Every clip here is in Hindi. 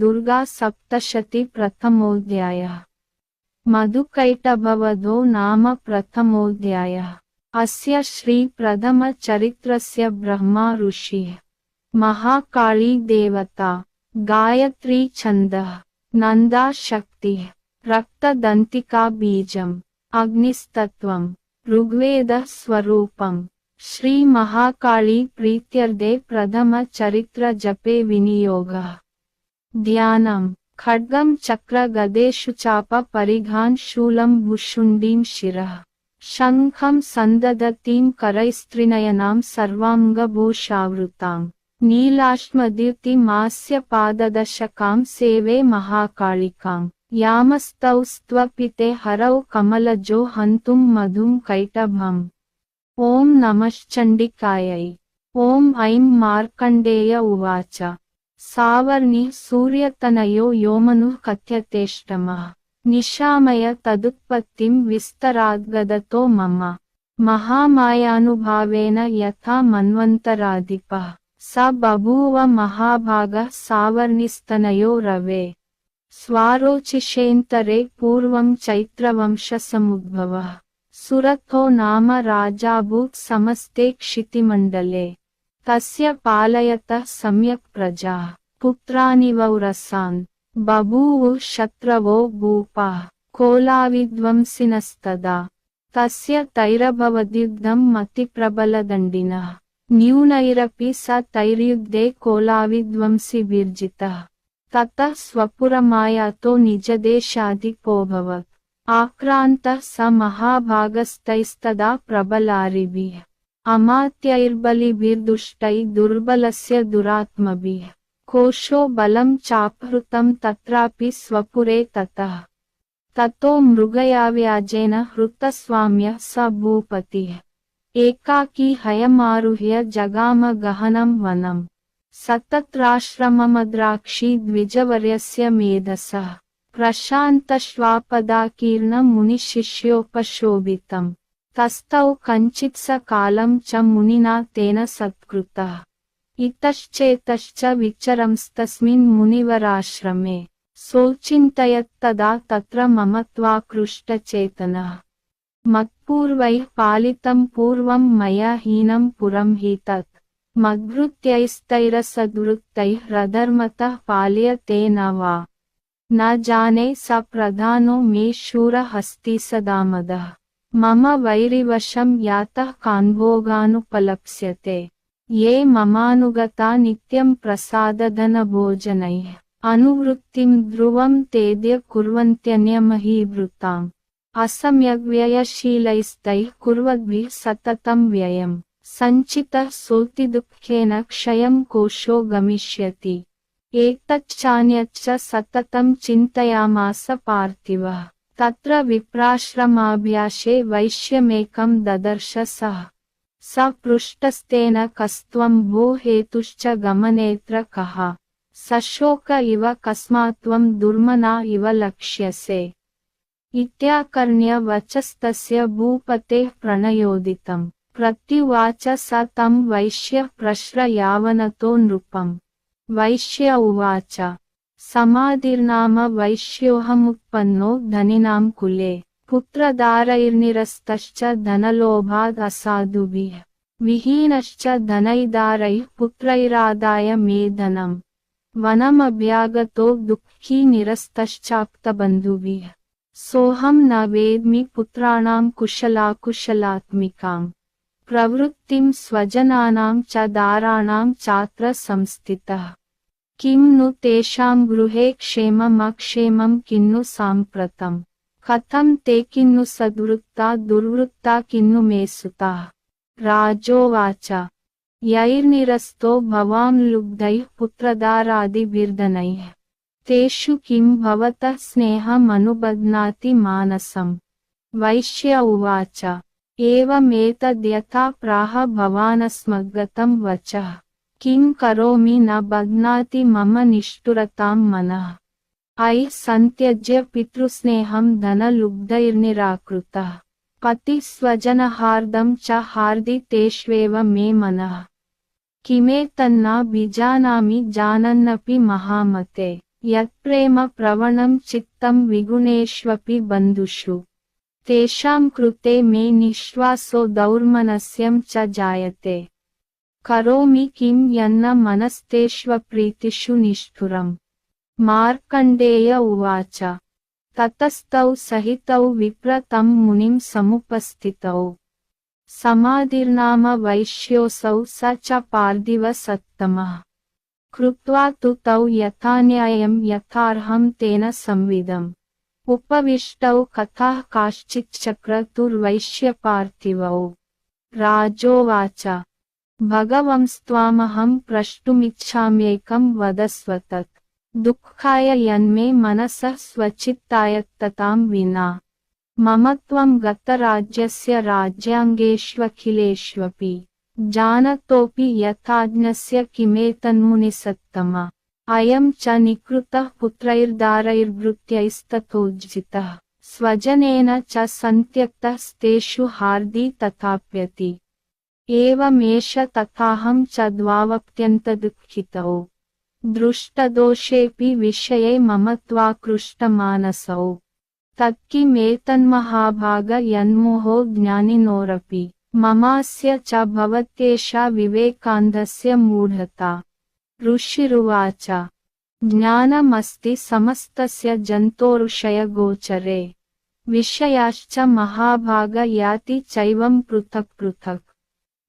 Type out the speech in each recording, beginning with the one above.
दुर्गा सप्तशती प्रथमोऽध्यायः। मधुकैटभवधो नाम प्रथमोऽध्यायः। अस्य श्रीप्रथमचरित्रस्य ब्रह्मा ऋषिः। महाकाली देवता, गायत्री छन्दः, नन्दा शक्तिः, रक्तदन्तिका बीजम्, अग्निस्तत्त्वम्, ऋग्वेदः स्वरूपम्। श्रीमहाकाली प्रीत्यर्थे प्रथमचरित्रजपे विनियोगः। ध्यानम्। खड्गं चक्रगदेषु चाप परिघान् शूलं भुशुण्डीं शिरः। शङ्खं सन्ददतीं करैस्त्रिनयनां सर्वाङ्गभूषावृताम्। नीलाश्मद्युतिमास्य पाददशकां सेवे महाकालिकाम् यामस्तौ स्त्वपिते हरौ कमलजो हन्तुं मधुं कैटभम्। ॐ नमश्चण्डिकायै। ॐ ऐं मार्कण्डेय उवाच। ಸಾವರ್ಣಿ ಸೂರ್ಯತನಯೋ ಯೋಮನು ಕಥ್ಯತೆಷ್ಟಮ. ನಿಶಾಮಯ ತದುತ್ಪತ್ತಿಂ ವಿಸ್ತರಾದ್ಗದತೋ ಮಮ. ಮಹಾಮಾಯಾನುಭಾವೇನ ಯಥಾ ಮನ್ವಂತರಾಧಿಪ. ಸ ಬಭೂವ ಮಹಾಭಾಗ ಸಾವರ್ಣಿಸ್ತನಯೋ ರವೆ. ಸ್ವಾರೋಚಿಷೇಂತರೆ ಪೂರ್ವಂ ಚೈತ್ರವಂಶಸಮುದ್ಭವ. ಸುರಥೋ ನಾಮ ರಾಜಾಭೂತ್ ಸಮಸ್ತೆ ಕ್ಷಿತಿಮಂಡಲೆ. ತಸ್ಯ ಪಾಲಯತ ಸಮ್ಯಕ್ ಪ್ರಜಾ. प्रजाः पुत्रानिवौरसान् बभूवुः शत्रवो भूपाः। कोलाविध्वंसिनस्तदा। तस्य तैरभवद्युद्धं मतिप्रबलदण्डिनः न्यूनैरपि स तैर्युद्धे कोलाविध्वंसिभिर्जितः ततः स्वपुरमायातो निजदेशाधिपोऽभवत्। आक्रान्तः स महाभागस्तैस्तदा प्रबलारिभिः। अमात्यैर्बलिभिर्दुष्टैः दुर्बलस्य दुरात्मभिः। कोशो बलं चापहृतं तत्रापि स्वपुरे ततः। ततो मृगयाव्याजेन हृतस्वाम्यः स भूपतिः। एकाकी हयमारुह्य जगाम गहनं वनम् सतत्राश्रममद्राक्षी द्विजवर्यस्य मेधसः। प्रशान्तश्वापदाकीर्णमुनिशिष्योपशोभितम् तस्थौ कञ्चित् स कालं च मुनिना तेन सत्कृतः। इतश्चेतश्च विचरंस्तस्मिन् मुनिवराश्रमे सोचिन्तयत्तदा तत्र ममत्वाकृष्टचेतनः मत्पूर्वैः पालितं पूर्वं मया हीनं पुरं हि तत् मद्भृत्यैस्तैरसद्वृत्तैः रधर्मतः पाल्यते न वा न जाने स प्रधानो मे शूरहस्ति सदामदः मम वैरिवशं यातः कान्भोगानुपलप्स्यते ये ममानुगता नित्यं प्रसादधनभोजनैः। अनुवृत्तिं ध्रुवं तेद्य कुर्वन्त्यन्यमहीवृताम् असम्यग्व्ययशीलैस्तैः कुर्वद्भिः सततं व्ययम्। सञ्चितः सोतिदुःखेन क्षयं कोशो गमिष्यति। एतच्चान्यच्च सततं चिन्तयामास पार्थिवः। तत्र विप्राश्रमाभ्यासे वैश्यमेकं ददर्श सः स पृष्टस्तेन कस्त्वं भो हेतुश्च गमनेऽत्र कः। सशोक इव कस्मात्त्वं दुर्मना इव लक्ष्यसे। इत्याकर्ण्य वचस्तस्य भूपतेः प्रणयोदितम् प्रत्युवाच स तं वैश्यः प्रश्र यावनतो नृपम् वैश्य उवाच। समाधिर्नाम वैश्योऽहमुत्पन्नो धनिनां कुले पुत्रदारैर्निरस्तश्च धनलोभादसाधुभिः विहीनश्च धनैदारैः पुत्रैरादाय मे धनम्। वनमभ्यागतो दुःखी निरस्तश्चाप्तबन्धुभिः। सोऽहं न वेद्मि पुत्राणां कुशलाकुशलात्मिकाम्। प्रवृत्तिं स्वजनानां च चात्र संस्थितः। किं नु तेषां गृहे क्षेममक्षेमं किन्नु साम्प्रतम्। कथं ते किन्नु सद्वृत्ता दुर्वृत्ता किन्नु मे सुताः राजोवाच। यैर्निरस्तो भवां लुब्धैः पुत्रदारादिभिर्धनैः तेषु किं भवतः स्नेहमनुबध्नाति मानसम्? वैश्य उवाच। एवमेतद्यथा प्राह भवानस्मद्गतं वचः। किं करोमि न बध्नाति मम निष्ठुरतां मनः। अयि सन्त्यज्य पितृस्नेहं धनलुब्धैर्निराकृतः पतिस्वजनहार्दं च हार्दि तेष्वेव मे मनः किमेतन्ना बिजानामि जानन्नपि महामते यत्प्रेम प्रवणं चित्तं विगुणेष्वपि बन्धुषु कृते मे निःश्वासो दौर्मनस्यं च जायते करोमि किं यन्न मनस्तेष्वप्रीतिषु निष्ठुरम् मार्कण्डेय उवाच। ततस्तौ सहितौ विप्रतं मुनिं समुपस्थितौ। समाधिर्नाम वैश्योऽसौ स च पार्थिवसत्तमः कृत्वा तु तौ यथान्यायं यथार्हं तेन संविदम्। उपविष्टौ कथाः काश्चिच्चक्रतुर्वैश्यपार्थिवौ। राजोवाच। भगवंस्त्वामहं प्रष्टुमिच्छाम्येकं वदस्व तत् दुःखाय मनसः स्वचित्तायत्ततां विना। मम त्वं गतराज्यस्य राज्याङ्गेष्वखिलेष्वपि। जानतोऽपि यथाज्ञस्य किमेतन्मुनिसत्तमा। अयं च निकृतः पुत्रैर्दारैर्भृत्यैस्तथोज्जितः। स्वजनेन च सन्त्यक्तस्तेषु हार्दी तथाप्यति। एवमेष तथाहं च द्वावप्यन्तदुःखितौ दृष्टदोषेऽपि विषये मम त्वाकृष्टमानसौ। तत्किमेतन्महाभाग यन्मोहो ज्ञानिनोरपि। ममास्य च भवत्येषा विवेकान्धस्य मूढता। ऋषिरुवाच। ज्ञानमस्ति समस्तस्य जन्तोरुषयगोचरे। विषयाश्च महाभाग याति चैवं पृथक् पृथक्।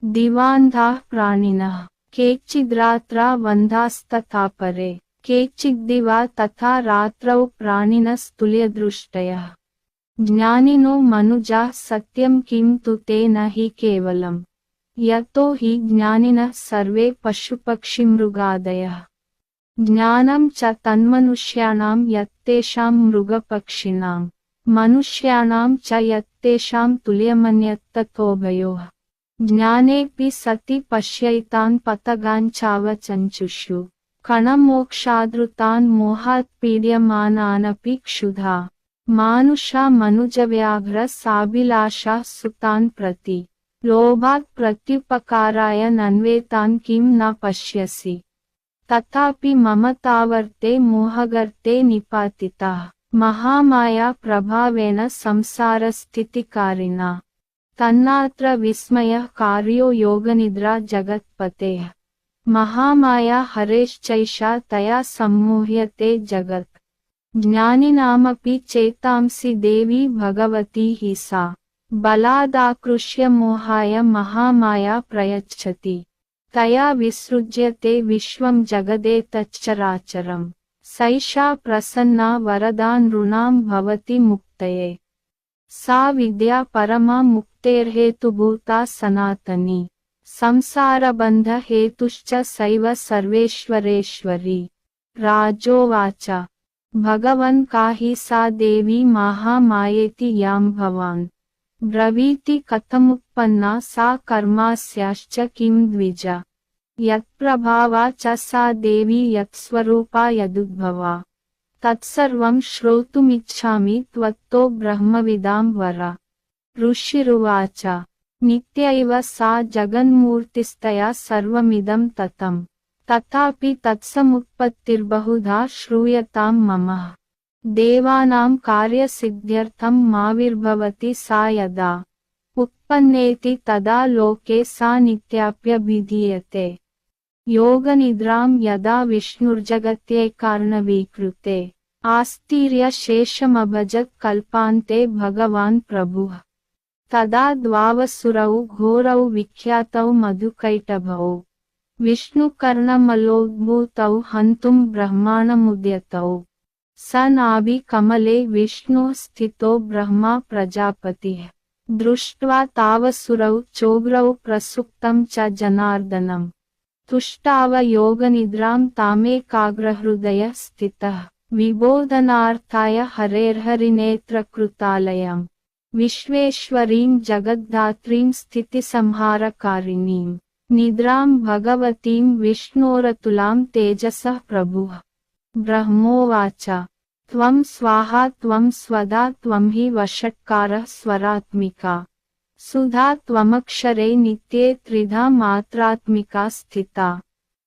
दिवान्धाः प्राणिनः। केचिद्रात्रा वन्धास्तथा परे केचिद्दिवा तथा रात्रौ प्राणिनस्तुल्यदृष्टयः। ज्ञानिनो मनुजाः सत्यं किं तु न हि केवलम्। यतो हि ज्ञानिनः सर्वे पशुपक्षिमृगादयः। ज्ञानं च तन्मनुष्याणां यत्तेषां मृगपक्षिणां। मनुष्याणां च यत्तेषां ज्ञानेऽपि सति पश्यैतान् पतगाञ्चावचञ्चुषु कणमोक्षादृतान् मोहात् पीड्यमानानपि क्षुधा। मानुषा मनुजव्याघ्र साभिलाषा सुतान् प्रति। लोभात् प्रत्युपकाराय नन्वेतान् किं न पश्यसि। तथापि ममतावर्ते मोहगर्ते निपातिताः। महामाया प्रभावेन संसारस्थितिकारिणा। तन्नात्र विस्मयः कार्यो योग योगनिद्रा जगत्पतेः महामाया हरेश्चैषा तया सम्मोह्यते जगत् ज्ञानिनामपि चेतांसि देवी भगवती हि सा बलादाकृष्य मोहाय महामाया प्रयच्छति तया विसृज्यते विश्वं जगदेतच्चराचरम् सैषा प्रसन्ना वरदा नृणां भवति मुक्तये सा विद्या परमा मुक्तेर्हेतुभूता सनातनी। संसारबन्धहेतुश्च सैव सर्वेश्वरेश्वरी। राजोवाच। भगवन् का हि सा देवी माहामायेति यां भवान्। ब्रवीति कथमुत्पन्ना सा कर्मास्याश्च किं द्विज। यत्प्रभावा च सा देवी यत्स्वरूपा यदुद्भवा। तत्सर्वं श्रोतुमिच्छामि त्वत्तो ब्रह्मविदां वर। ऋषिरुवाच। नित्यैव सा जगन्मूर्तिस्तया सर्वमिदं ततं तथापि तत्समुत्पत्तिर्बहुधा श्रूयतां मम। देवानां कार्यसिद्ध्यर्थं माविर्भवति सा यदा। उत्पन्नेति तदा लोके सा नित्याप्यभिधीयते। योगनिद्रां यदा विष्णुर्जगत्यैकार्णवीकृते आस्तीर्य शेषमभजत् कल्पान्ते भगवान् प्रभुः। तदा द्वावसुरौ घोरौ विख्यातौ मधुकैटभौ। विष्णुकर्णमलोद्भूतौ हन्तुं ब्रह्माणमुद्यतौ। स नाभि कमले विष्णुः स्थितो ब्रह्मा प्रजापतिः। दृष्ट्वा तावसुरौ चोग्रौ प्रसुप्तं च जनार्दनम्। तुष्टाव योगनिद्रां तामेकाग्रहृदयः स्थितः विबोधनार्थाय हरेर्हरिनेत्रकृतालयम् विश्वेश्वरीं जगद्धात्रीं स्थितिसंहारकारिणीं निद्रां भगवतीं विष्णोरतुलां तेजसः प्रभुः ब्रह्मोवाच त्वं स्वाहा त्वं स्वदा त्वं स्वरात्मिका सुधा त्वमक्षरे नित्ये त्रिधा मात्रात्मिका स्थिता।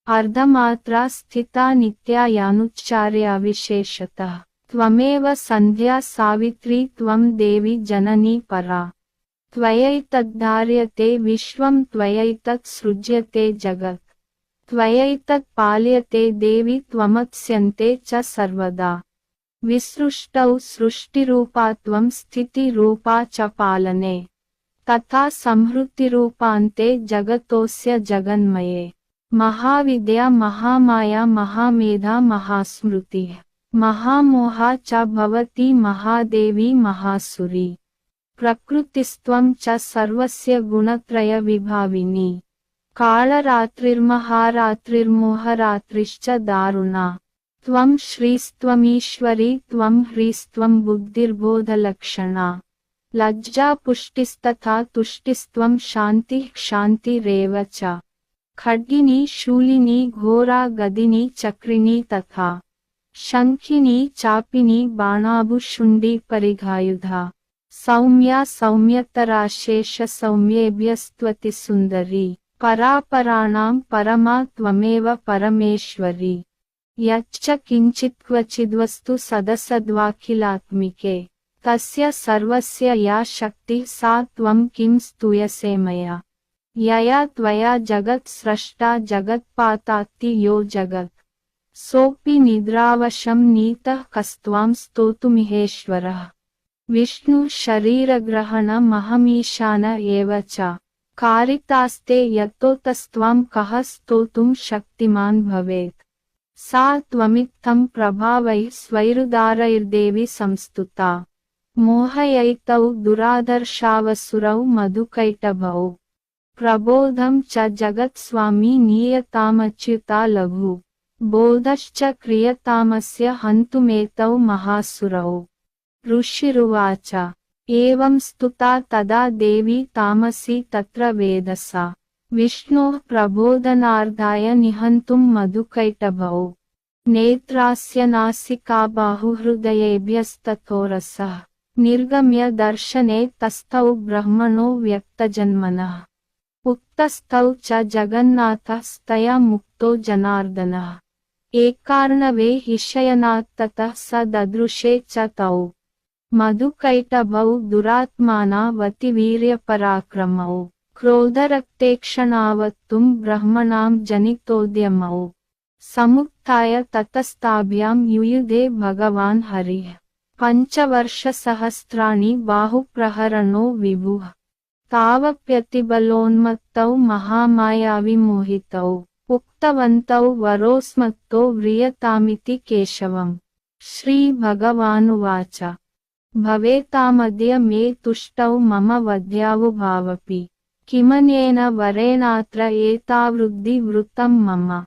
अर्धमात्रा स्थिता नित्यायानुच्चार्या विशेषतः। त्वमेव सन्ध्या सावित्री त्वं देवी जननी परा। त्वयैतद्धार्यते विश्वं त्वयैतत् सृज्यते जगत्। त्वयैतत् पाल्यते देवि त्वमत्स्यन्ते च सर्वदा। विसृष्टौ सृष्टिरूपा त्वं स्थितिरूपा च पालने। तथा संहृतिरूपान्ते जगतोऽस्य जगन्मये महाविद्या महामाया महामेधा महास्मृतिः महामोहा च भवति महादेवी महासुरी प्रकृतिस्त्वं च सर्वस्य गुणत्रयविभाविनी कालरात्रिर्महारात्रिर्मोहरात्रिश्च दारुणा त्वं श्रीस्त्वमीश्वरी त्वं ह्रीस्त्वं बुद्धिर्बोधलक्षणा लज्जापुष्टिस्तथा तुष्टिस्त्वं शान्तिः क्षान्तिरेव च। खड्गिनी, शूलिनी, घोरा, गदिनी, चक्रिणी तथा शङ्खिनी, चापिनी बाणाभुशुण्डी परिघायुधा। सौम्या, सौम्यतराशेष, सौम्येभ्यस्त्वति सुन्दरी। परापराणां परमा परमेश्वरी। यच्च किञ्चित्क्वचिद्वस्तु सदसद्वाखिलात्मिके। तस्य सर्वस्य या शक्तिः सा त्वं किं स्तूयसे मया। यया त्वया जगत् स्रष्टा जगत्पातात्ति यो जगत्। सोऽपि निद्रावशं नीतः कस्त्वां स्तोतुमिहेश्वरः। विष्णुशरीरग्रहणमहमीशान एव च। कारितास्ते यतोतस्त्वां कः स्तोतुं शक्तिमान् भवेत्। सा त्वमित्थं प्रभावैः स्वैरुदारैर्देवि संस्तुता। मोहयैतौ दुरादर्शावसुरौ मधुकैटभौ प्रबोधं च जगत्स्वामी नीयतामच्युता लघु बोधश्च क्रियतामस्य हन्तुमेतौ महासुरौ ऋषिरुवाच एवं स्तुता तदा देवी तामसी तत्र वेदसा विष्णोः प्रबोधनार्धाय निहन्तुं मधुकैटभौ नेत्रास्य नासिका बाहुहृदयेभ्यस्तथोरसः निर्गम्य दर्शने तस्थौ ब्रह्मणो व्यक्तजन्मनः उक्तस्थौ च जगन्नाथस्तया मुक्तो जनार्दनः एकार्णवे हिशयनात्ततः स ददृशे च तौ मधुकैटभौ दुरात्मानावतिवीर्यपराक्रमौ क्रोधरक्तेक्षणावत्तुं ब्रह्मणां जनितोद्यमौ समुत्थाय ततस्ताभ्यां युयुधे भगवान् हरिः पञ्चवर्षसहस्राणि बाहुप्रहरणो विभुः। तावप्यतिबलोन्मत्तौ महामायाविमोहितौ। उक्तवन्तौ वरोस्मत्तो व्रियतामिति केशवम्। श्रीभगवानुवाच। भवेतामद्य मे तुष्टौ मम वध्यावुभावपि। किमनेन वरेणात्र एतावृद्धिवृत्तं मम।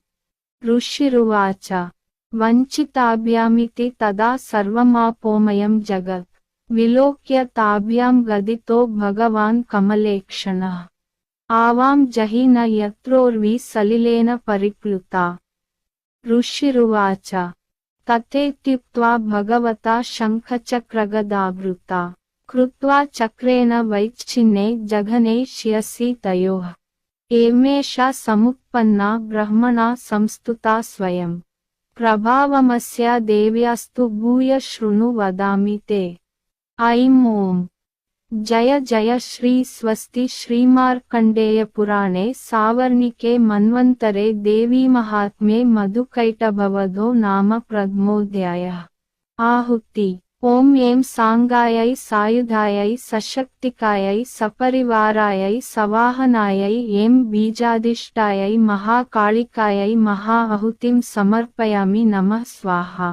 ऋषिरुवाच। वञ्चिताभ्यामिति तदा सर्वमापोमयं जगत्। विलोक्य ताभ्यां गदितो भगवान् कमलेक्षणः। आवां जहि न यत्रोर्वि सलिलेन परिप्लुता। ऋषिरुवाच। तथेत्युक्त्वा भगवता शङ्खचक्रगदावृता। कृत्वा चक्रेण वैच्छिन्ने जघने शियसि तयोः। एमेषा समुत्पन्ना ब्रह्मणा संस्तुता स्वयं प्रभावमस्या देव्यास्तु भूय शृणु वदामि ते ऐं ॐ जय जय श्री स्वस्ति श्रीमार्कण्डेयपुराणे सावर्णिके मन्वन्तरे देवीमाहात्म्ये मधुकैटभवधो नाम प्रथमोऽध्यायः आहुति ॐ ऐं साङ्गायै सायुधायै सशक्तिकायै सपरिवारायै सवाहनायै ऐं बीजाधिष्ठायै महाकालिकायै महाआहुतिं समर्पयामि नमः स्वाहा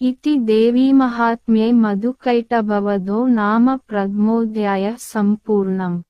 इति देवीमाहात्म्ये मधुकैटभवधो नाम प्रथमोऽध्यायः सम्पूर्णम्